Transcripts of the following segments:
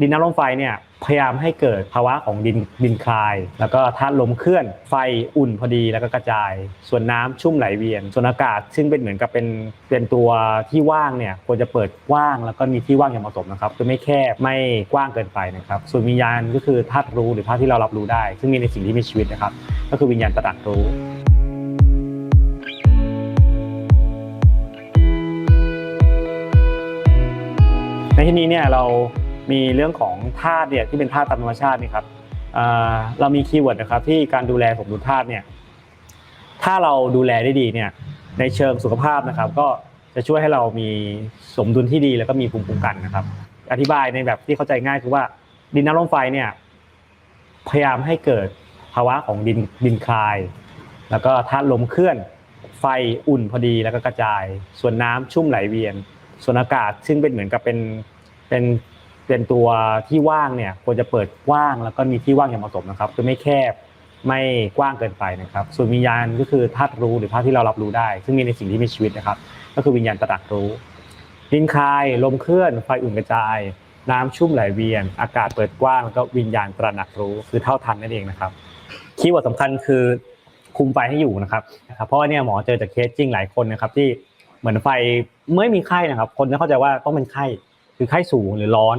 ดินน้ำลมไฟเนี่ยพยายามให้เกิดภาวะของดินดินคลาย แล้วก็ธาตุลมเคลื่อนไฟอุ่นพอดีแล้วก็กระจาย ส่วนน้ำชุ่มไหลเวียน ส่วนอากาศซึ่งเป็นเหมือนกับเป็นเป็นตัวที่ว่างเนี่ยควรจะเปิดกว้างแล้วก็มีที่ว่างอย่างเหมาะสมนะครับคือไม่แคบไม่กว้างเกินไปนะครับส่วนวิญญาณก็คือธาตุรู้หรือธาตุที่เรารับรู้ได้ ซึ่งมีในสิ่งที่มีชีวิตนะครับ ก็คือวิญญาณตระหนักรู้ในที่นี้เนี่ยเรา มีเรื่องของธาตุเนี่ยที่เป็นธาตุตามธรรมชาตินี่ครับเรามีคีย์เวิร์ดนะครับที่การดูแลสมดุลธาตุเนี่ยถ้าเราดูแลได้ดีเนี่ยในเชิงสุขภาพนะครับ ก็จะช่วยให้เรามีสมดุลที่ดีแล้วก็มีภูมิคุ้มกันนะครับ อธิบายในแบบที่เข้าใจง่ายคือว่าดินน้ำลมไฟเนี่ยพยายามให้เกิดภาวะของดินดินคลาย แล้วก็ธาตุลมเคลื่อนไฟอุ่นพอดีแล้วก็กระจาย ส่วนน้ำชุ่มไหลเวียน ส่วนอากาศซึ่งเป็นเหมือนกับเป็นเป็น เป็นตัวที่ว่างเนี่ยควรจะเปิดกว้างแล้วก็มีที่ว่างอย่างเหมาะสมนะครับคือไม่แคบไม่กว้างเกินไปนะครับ ส่วนวิญญาณก็คือธาตุรู้หรือธาตุที่เรารับรู้ได้ ซึ่งมีในสิ่งที่มีชีวิตนะครับ ก็คือวิญญาณตระหนักรู้ดินคลายลมเคลื่อนไฟอุ่นกระจาย น้ำชุ่มไหลเวียน อากาศเปิดกว้างแล้วก็วิญญาณตระหนักรู้คือเท่าทันนั่นเองนะครับคีย์เวิร์ดสำคัญคือคุมไฟให้อยู่นะครับนะครับเพราะว่าเนี่ยหมอเจอจากเคสจริงหลายคนนะครับที่เหมือนไฟไม่มีไข้นะครับ คนจะเข้าใจว่าต้องเป็นไข้คือไข้สูงหรือร้อน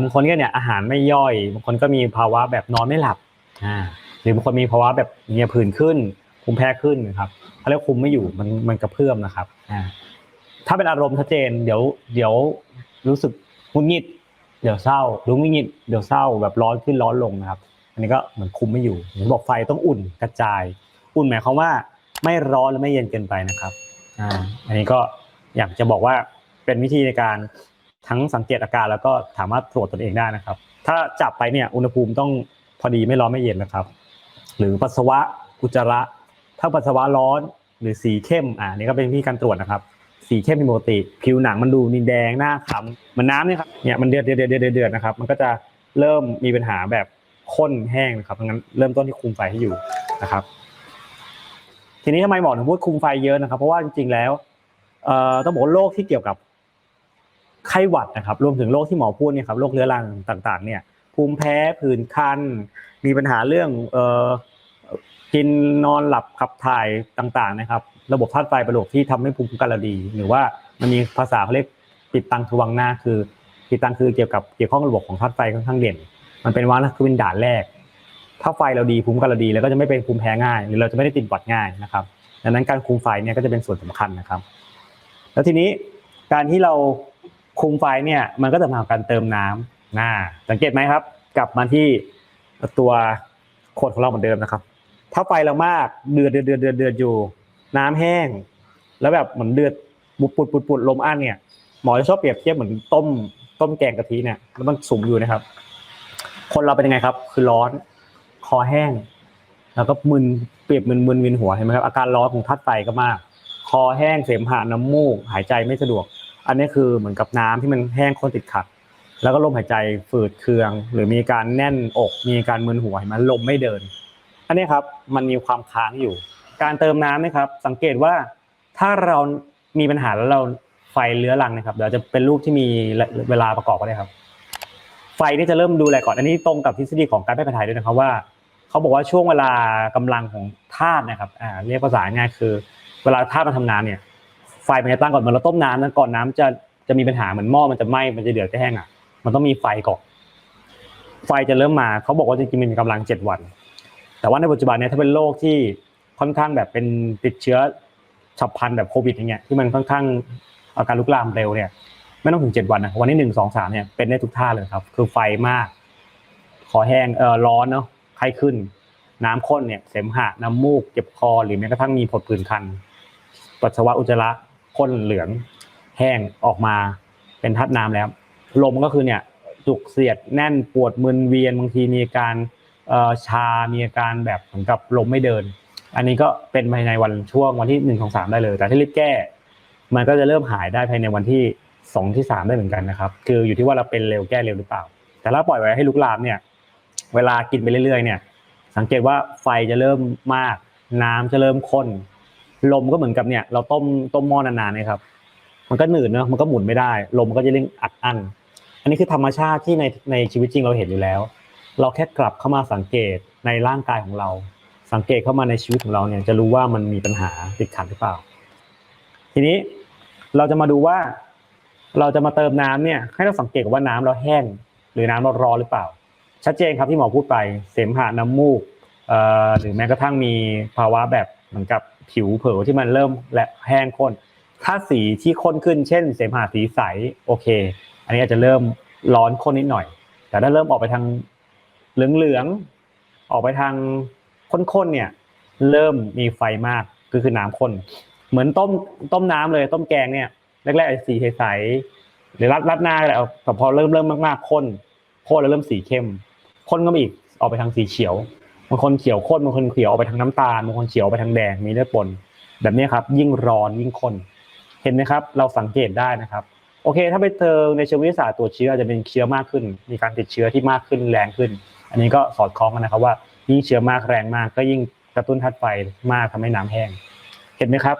บางคนก็เนี่ยอาหารไม่ย่อยบางคนก็มีภาวะแบบนอนไม่หลับหรือบางคนมีภาวะแบบมีผื่นขึ้นภูมิแพ้ขึ้นนะครับเขาเรียกคุมไม่อยู่มันมันกระเพื่อมนะครับถ้าเป็นอารมณ์ชัดเจน เดี๋ยวเดี๋ยวรู้สึกหงุดหงิด เดี๋ยวเศร้ารู้หงุดหงิดเดี๋ยวเศร้าแบบร้อนขึ้นร้อนลงนะครับ อันนี้ก็เหมือนคุมไม่อยู่ผมบอกไฟต้องอุ่นกระจาย อุ่นหมายความว่าไม่ร้อนและไม่เย็นเกินไปนะครับอ่าอันนี้ก็อยากจะบอกว่าเป็นวิธีในการ ทั้งสังเกตอาการแล้วก็สามารถตรวจตนเองได้นะครับ ถ้าจับไปเนี่ยอุณหภูมิต้องพอดีไม่ร้อนไม่เย็นนะครับ หรือปัสสาวะอุจจาระ ถ้าปัสสาวะร้อนหรือสีเข้มอ่านี่ก็เป็นวิธีการตรวจนะครับ สีเข้มผิดปกติ ผิวหนังมันดูนินแดงหน้าขำมันน้ำเนี่ยครับเนี่ยมันเดือดเดือดเดือดเดือดนะครับ มันก็จะเริ่มมีปัญหาแบบข้นแห้งนะครับงั้นเริ่มต้นที่คุมไฟให้อยู่นะครับ ทีนี้ทำไมหมอถึงพูดคุมไฟเยอะนะครับ เพราะว่าจริงๆแล้วต้องบอกว่าโรคที่เกี่ยวกับ ไข้หวัดนะครับรวมถึงโรคที่หมอพูดเนี่ยครับโรคเรื้อรังต่างๆ เนี่ย ภูมิแพ้ผื่นคัน มีปัญหาเรื่องเออกินนอนหลับขับถ่ายต่างๆนะครับ ระบบธาตุไฟประบบที่ทำให้ภูมิคุ้มกันเราดี หรือว่ามันมีภาษาเขาเรียกติดตังทวังหน้าคือติดตังคือเกี่ยวกับเกี่ยวข้องระบบของธาตุไฟค่อนข้างเด่น มันเป็นวันคือเป็นด่านแรก ถ้าไฟเราดีภูมิคุ้มกันเราดี แล้วก็จะไม่เป็นภูมิแพ้ง่าย หรือเราจะไม่ได้ติดหวัดง่ายนะครับดังนั้นการคุมไฟเนี่ยก็จะเป็นส่วนสำคัญนะครับ แล้วทีนี้การที่เรา คุมไฟเนี่ยมันก็จะมากการเติมน้ำน่าสังเกตไหมครับ กลับมาที่ตัวขวดของเราเหมือนเดิมนะครับ ถ้าไฟเรามากเดือดเดือดเดือดเดือดเดือดอยู่ น้ำแห้ง แล้วแบบเหมือนเดือดปุดปุดปุดปุดลมอั้นเนี่ยหมอจะชอบเปรียบเทียบเหมือนต้มต้มแกงกะทิเนี่ยแล้วมันสุมอยู่นะครับ คนเราเป็นยังไงครับ คือร้อนคอแห้ง แล้วก็มึนเปรียบมึนมึนวินหัวเห็นไหมครับอาการร้อนของธาตุไฟก็มาก คอแห้งเสมหะน้ำมูก หายใจไม่สะดวก อันนี้คือเหมือนกับน้ำที่มันแห้งข้นติดขัด แล้วก็ลมหายใจฝืดเคือง หรือมีการแน่นอกมีการมึนหัวเห็นไหมลมไม่เดิน อันนี้ครับมันมีความค้างอยู่ การเติมน้ำนะครับ สังเกตว่าถ้าเรามีปัญหาแล้วเราไฟเลื้อรังนะครับเดี๋ยวจะเป็นรูปที่มีเวลาประกอบก็ได้ครับ ไฟนี่จะเริ่มดูแลก่อน อันนี้ตรงกับทฤษฎีของการแพทย์แผนไทยด้วยนะครับว่าเขาบอกว่าช่วงเวลากำลังของธาตุนะครับอ่าเรียกภาษาง่ายคือ เวลาธาตุมันทำงานเนี่ย ไฟมันจะตั้งก่อนเหมือนเราต้มน้ำนะก่อนน้ำจะจะมีปัญหาเหมือนหม้อมันจะไหม้มันจะเดือดจะแห้งอะ มันต้องมีไฟก่อนไฟจะเริ่มมาเขาบอกว่าจริงๆมันมีกำลังเจ็ดวัน แต่ว่าในปัจจุบันเนี่ยถ้าเป็นโรคที่ค่อนข้างแบบเป็นติดเชื้อฉับพลันแบบโควิดอย่างเงี้ยที่มันค่อนข้างอาการลุกลามเร็วเนี่ยไม่ต้องถึงเจ็ดวันนะวันที่หนึ่งสองสามเนี่ยเป็นได้ทุกท่าเลยครับ คือไฟมาก คอแห้งเออร้อนเนาะไข้ขึ้น น้ำข้นเนี่ยเสมหะน้ำมูกเจ็บคอหรือแม้กระทั่งมีผดผื่นคัน ปัสสาวะอุจจาระ ข้นเหลืองแห้งออกมาเป็นทัดน้ำแล้ว ลมก็คือเนี่ยจุกเสียดแน่นปวดมึนเวียนบางทีมีอาการชา มีอาการแบบเหมือนกับลมไม่เดิน อันนี้ก็เป็นภายในวันช่วงวันที่หนึ่งของสามได้เลย แต่ถ้ารีบแก้ มันก็จะเริ่มหายได้ภายในวันที่สองที่สามได้เหมือนกันนะครับ คืออยู่ที่ว่าเราเป็นเร็วแก้เร็วหรือเปล่า แต่ถ้าปล่อยไว้ให้ลุกลามเนี่ย เวลากินไปเรื่อยๆเนี่ย สังเกตว่าไฟจะเริ่มมาก น้ำจะเริ่มข้น ลมก็เหมือนกับเนี่ยเราต้มต้มหม้อนานๆนี่ยครับ มันก็หนืดเนอะมันก็หมุนไม่ได้ ลมก็จะเร่งอัดอั้นอันนี้คือธรรมชาติที่ในในชีวิตจริงเราเห็นอยู่แล้ว เราแค่กลับเข้ามาสังเกตในร่างกายของเรา สังเกตเข้ามาในชีวิตของเราเนี่ยจะรู้ว่ามันมีปัญหาติดขัดหรือเปล่า ทีนี้เราจะมาดูว่า เราจะมาเติมน้ำเนี่ยให้เราสังเกตว่าน้ำเราแห้ง หรือน้ำเราร้อนหรือเปล่า ชัดเจนครับที่หมอพูดไปเสมหะน้ำมูกเอ่อหรือแม้กระทั่งมีภาวะแบบเหมือนกับ ผิวเผลอที่มันเริ่มและแห้งข้น ถ้าสีที่ข้นขึ้นเช่น เสมหะสีใสโอเค อันนี้อาจจะเริ่มร้อนข้นนิดหน่อย แต่ถ้าเริ่มออกไปทางเหลืองๆออกไปทางข้นๆเนี่ยเริ่มมีไฟมากก็คือน้ำข้น เหมือนต้มต้มน้ำเลยต้มแกงเนี่ยแรกๆสีใสๆหรือรัดรัดหน้าก็ได้เอาแต่พอเริ่มเริ่มมากๆข้นข้นแล้วเริ่มสีเข้มข้นก็มาอีกออกไปทางสีเขียว บางคนเขียวข้นบางคนเขียวออกไปทางน้ำตาลบางคนเขียวไปทางแดงมีเลือดปนแบบนี้ครับ ยิ่งร้อนยิ่งข้นเห็นไหมครับ เราสังเกตได้นะครับ โอเค ถ้าไปเจอในเชิงวิทยาศาสตร์ตรวเชื้ออาจจะเป็นเชื้อมากขึ้น มีการติดเชื้อที่มากขึ้นแรงขึ้น อันนี้ก็สอดคล้องกันนะครับว่ายิ่งเชื้อมากแรงมากก็ยิ่งกระตุ้นธาตุไฟมากทำให้น้ำแห้ง เห็นไหมครับ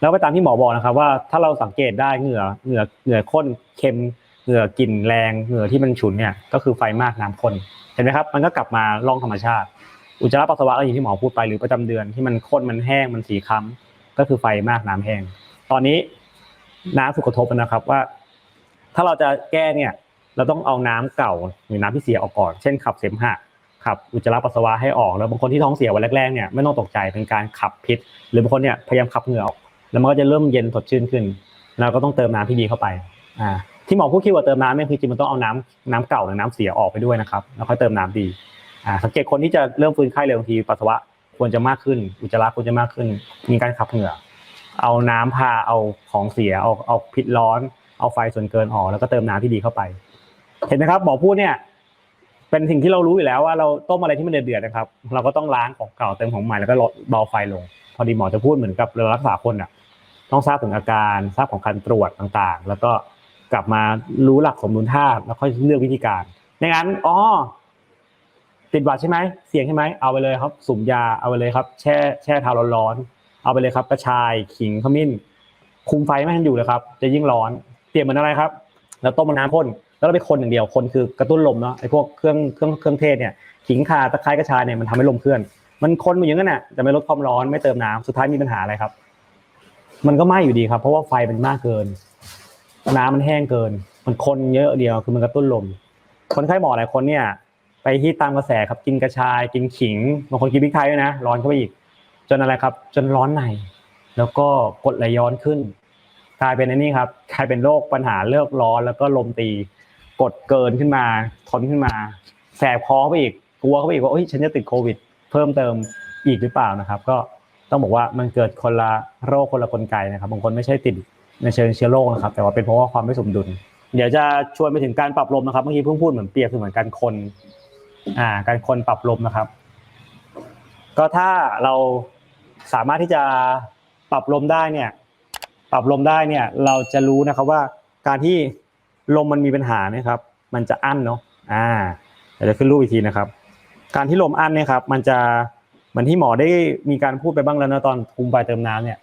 แล้วไปตามที่หมอบอกนะครับว่าถ้าเราสังเกตได้เหงื่อเหงื่อเหงื่อข้นเค็ม เหงื่อกลิ่นแรงเหงื่อที่มันฉุนเนี่ยก็คือไฟมากน้ำข้นเห็นไหมครับ มันก็กลับมาล่องธรรมชาติ อุจจาระปัสสาวะก็อย่างที่หมอพูดไปหรือประจำเดือนที่มันข้นมันแห้งมันสีค้ำก็คือไฟมากน้ำแห้ง ตอนนี้น้ำถูกกระทบนะครับว่า ถ้าเราจะแก้เนี่ย เราต้องเอาน้ำเก่าหรือน้ำที่เสียออกก่อน เช่นขับเสมหะขับอุจจาระปัสสาวะให้ออกแล้วบางคนที่ท้องเสียวันแรกๆเนี่ยไม่ต้องตกใจเป็นการขับพิษ หรือบางคนเนี่ยพยายามขับเหงื่อออกแล้วมันก็จะเริ่มเย็นสดชื่นขึ้น เราก็ต้องเติมน้ำที่ดีเข้าไป อ่า ที่หมอพูดคิดว่าเติมน้ำเนี่ยคือจริงมันต้องเอาน้ำน้ำเก่าหรือน้ำเสียออกไปด้วยนะครับแล้วค่อยเติมน้ำดีอ่าสังเกตคนที่จะเริ่มฟื้นไข้เร็วบางทีปัสสาวะควรจะมากขึ้น อุจจาระควรจะมากขึ้น มีการขับเหงื่อ เอาน้ำพาเอาของเสียเอาเอาพิษร้อน เอาไฟส่วนเกินออกแล้วก็เติมน้ำที่ดีเข้าไป เห็นไหมครับหมอพูดเนี่ยเป็นสิ่งที่เรารู้อยู่แล้วว่าเราต้มอะไรที่มันเดือดๆนะครับ เราก็ต้องล้างของเก่าเติมของใหม่แล้วก็ลดเบาไฟลง พอดีหมอจะพูดเหมือนกับเรารักษาคนอะต้องทราบถึงอาการทราบของการตรวจต่างๆ แล้วก็ กลับมารู้หลักสมดุลธาตุแล้วค่อยเลือกวิธีการในงั้นอ๋อติดหวัดใช่ไหมเสี่ยงใช่ไหมเอาไปเลยครับสุ่มยาเอาไปเลยครับ แช่แช่เท้าร้อนๆเอาไปเลยครับกระชายขิงขมิ้น คุมไฟไม่ให้มันอยู่เลยครับ จะยิ่งร้อนเปรียบเหมือนอะไรครับ แล้วต้มน้ำข้นแล้วเราไปคนอย่างเดียวคนคือกระตุ้นลมเนาะไอ้พวกเครื่องเครื่องเครื่องเทศเนี่ยขิงข่าตะไคร้กระชายเนี่ยมันทำให้ลมเคลื่อน มันคนมาอย่างนั้นน่ะแต่ไม่ลดความร้อนไม่เติมน้ำสุดท้ายมีปัญหาอะไรครับ มันก็ไหม้อยู่ดีครับ เพราะว่าไฟมันมากเกิน น้ำมันแห้งเกิน มันคนเยอะเดียวคือมันกระตุ้นลม คนไข้หมอหลายคนเนี่ย ไปที่ตามกระแสครับกินกระชาย กินขิงบางคนกินพริกไทยด้วยนะ ร้อนเข้าไปอีก จนอะไรครับ จนร้อนใน แล้วก็กดไหลย้อนขึ้น กลายเป็นอันนี้ครับกลายเป็นโรคปัญหาเลือกร้อนแล้วก็ลมตี กดเกินขึ้นมา ทนขึ้นมา แสบคอเข้าไปอีก กลัวเข้าไปอีกว่าเอ้ยฉันจะติดโควิด เพิ่มเติมอีกหรือเปล่านะครับ ก็ต้องบอกว่ามันเกิดคนละโรคคนละกลไกนะครับบางคนไม่ใช่ติด ในเชิงเชื้อโรคนะครับ แต่ว่าเป็นเพราะว่าความไม่สมดุล เดี๋ยวจะชวนไปถึงการปรับลมนะครับเมื่อกี้เพิ่งพูดเหมือนเปรียบคือเหมือนการคนอ่าการคนปรับลมนะครับ ก็ถ้าเราสามารถที่จะปรับลมได้เนี่ย ปรับลมได้เนี่ย เราจะรู้นะครับว่าการที่ลมมันมีปัญหาเนี่ยครับ มันจะอั้นเนาะอ่าเดี๋ยวจะขึ้นรูปอีกทีนะครับ การที่ลมอั้นเนี่ยครับ มันจะเหมือนที่หมอได้มีการพูดไปบ้างแล้วนะตอนคุมไปเติมน้ำเนี่ย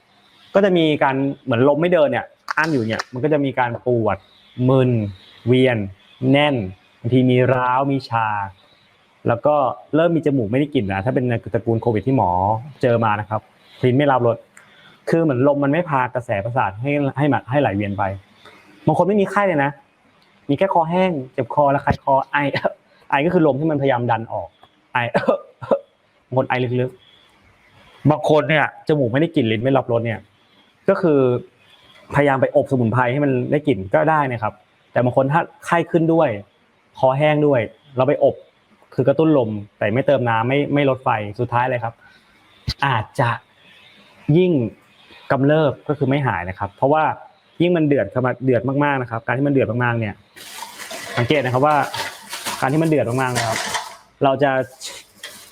ก็จะมีการเหมือนลมไม่เดินเนี่ยอั้นอยู่เนี่ยมันก็จะมีการปวดมึนเวียน แน่นบางทีมีร้าวมีชา แล้วก็เริ่มมีจมูกไม่ได้กลิ่นนะถ้าเป็นตระกูลโควิดที่หมอเจอมานะครับลินไม่รับรสคือเหมือนลมมันไม่พากระแสประสาทให้ให้มาให้ไหลเวียนไปบางคนไม่มีไข้เลยนะ มีแค่คอแห้งเจ็บคอแล้วคายคอไอไอก็คือลมที่มันพยายามดันออก ไอบางคนไอลึกๆบางคนเนี่ยจมูกไม่ได้กลิ่นลิ้นไม่รับรสเนี่ย ก็คือพยายามไปอบสมุนไพรให้มันได้กลิ่นก็ได้นะครับ แต่บางคนถ้าไข้ขึ้นด้วยคอแห้งด้วย เราไปอบคือกระตุ้นลมแต่ไม่เติมน้ำไม่ไม่ลดไฟสุดท้ายเลยครับ อาจจะยิ่งกำเริบก็คือไม่หายนะครับ เพราะว่ายิ่งมันเดือดเข้ามาเดือดมากๆนะครับ การที่มันเดือดมากๆเนี่ย สังเกตนะครับว่า การที่มันเดือดมากๆนะครับ เราจะ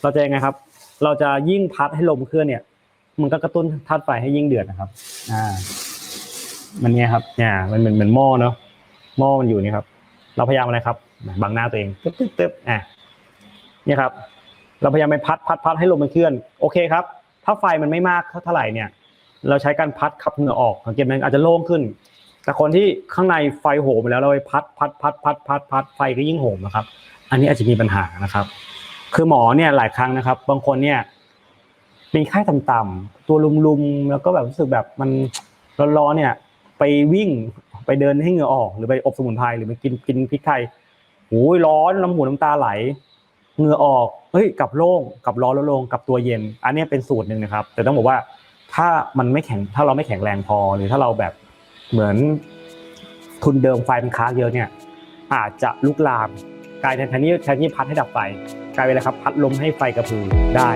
เราจะยังไงครับ เราจะยิ่งพัดให้ลมเคลื่อนเนี่ย มันก็กระตุ้นธาตุไฟให้ยิ่งเดือดนะครับ อ่า มันเนี่ยครับ เนี่ย มันเหมือนเหมือนหม้อเนาะหม้อมันอยู่นี่ครับ เราพยายามอะไรครับบังหน้าตัวเองตึ๊บตึ๊บตึ๊บอะเนี่ยครับ เราพยายามไปพัดพัดพัดให้ลมมันเคลื่อน โอเคครับ ถ้าไฟมันไม่มากเท่าไหร่เนี่ย เราใช้การพัดขับเหงื่อออกสังเกตไหมอาจจะโล่งขึ้น แต่คนที่ข้างในไฟโหมไปแล้วเราไปพัดพัดพัดพัดพัดพัดไฟก็ยิ่งโหมนะครับ อันนี้อาจจะมีปัญหานะครับ คือหมอเนี่ยหลายครั้งนะครับ บางคนเนี่ยเป็นไข้ต่ำๆ ตัวลุมๆแล้วก็แบบรู้สึกแบบมันร้อนๆเนี่ย ไปวิ่งไปเดินให้เหงื่อออก หรือไปอบสมุนไพรหรือไปกินกินพริกไทยโอ้ยร้อนน้ำหูน้ำตาไหลเหงื่อออกเฮ้ยกลับโล่งกลับร้อนแล้วโล่งกลับตัวเย็น อันนี้เป็นสูตรหนึ่งนะครับ แต่ต้องบอกว่าถ้ามันไม่แข็งถ้าเราไม่แข็งแรงพอหรือถ้าเราแบบเหมือนทุนเดิมไฟมันค้างเยอะเนี่ย อาจจะลุกลามกลายเป็นแทนที่แทนที่พัดให้ดับไฟกลายเป็นอะไรครับ พัดลมให้ไฟกระพือได้